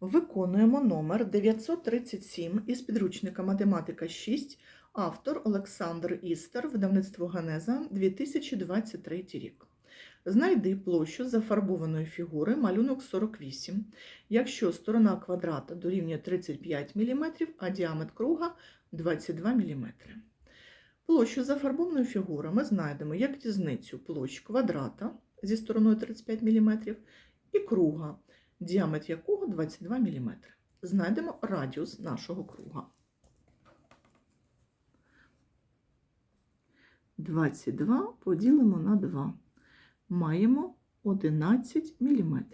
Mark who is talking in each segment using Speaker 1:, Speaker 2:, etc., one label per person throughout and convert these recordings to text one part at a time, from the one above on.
Speaker 1: Виконуємо номер 937 із підручника Математика 6, автор Олександр Істер, видавництво Генеза, 2023 рік. Знайди площу зафарбованої фігури малюнок 48, якщо сторона квадрата дорівнює 35 мм, а діаметр круга 22 мм. Площу зафарбованої фігури ми знайдемо як різницю площ квадрата зі стороною 35 мм і круга, діаметр якого 22 мм. Знайдемо радіус нашого круга. 22 поділимо на 2. Маємо 11 мм.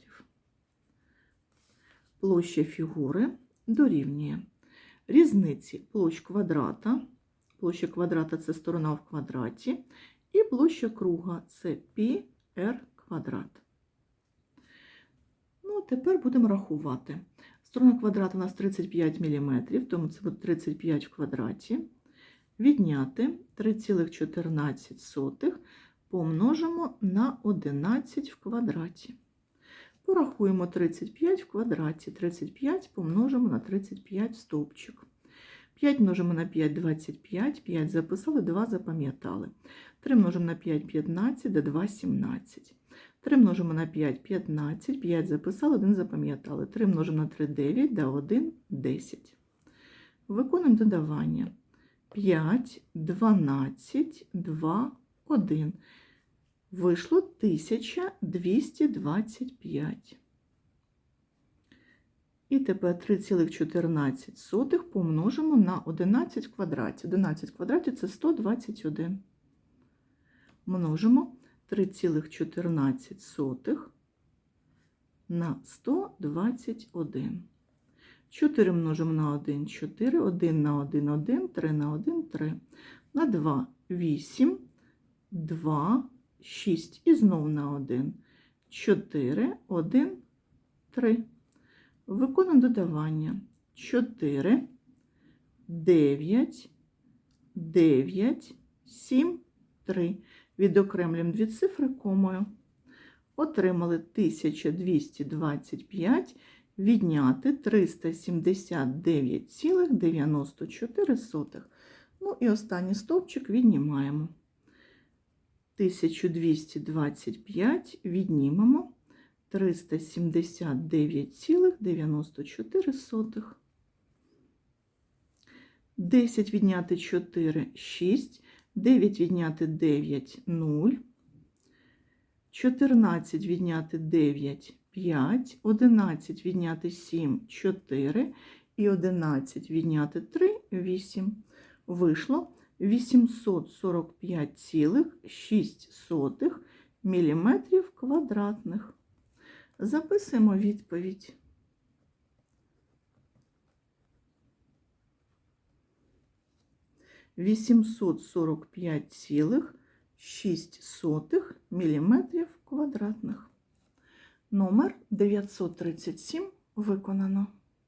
Speaker 1: Площа фігури дорівнює різниці площ квадрата. Площа квадрата це сторона в квадраті, і площа круга це πr квадрат. Тепер будемо рахувати. Сторона квадрата у нас 35 мм, тому це буде 35 в квадраті. Відняти 3,14 помножимо на 11 в квадраті. Порахуємо 35 в квадраті. 35 помножимо на 35 стовпчик. 5 множимо на 5 – 25, 5 записали, 2 запам'ятали. 3 множимо на 5 – 15, до 2 – 17. 3 множимо на 5 – 15, 5 записали, 1 запам'ятали. 3 множимо на 3 – 9, до 1 – 10. Виконуємо додавання. 5, 12, 2, 1. Вийшло 1225. І тепер 3,14 помножимо на 11 в квадраті. 11 в квадраті це 121. Множимо 3,14 на 121. 4 множимо на 1 – 4, 1 на 1 – 1, 3 на 1 – 3. На 2 – 8, 2, 6 і знов на 1. 4, 1, 3. Виконуємо додавання. 4, 9, 9, 7, 3. Відокремлюємо дві цифри комою. Отримали 1225, відняти 379,94. Ну і останній стовпчик віднімаємо. 1225 віднімемо 379,94. 10 відняти 4 – 6, 9 відняти 9 – 0, 14 відняти 9 – 5, 11 відняти 7 – 4 і 11 відняти 3 – 8. Вийшло 845,6 мм квадратних. Записуємо відповідь. Вісімсот сорок п'ять шість сотих міліметрів квадратних. Номер 937 виконано.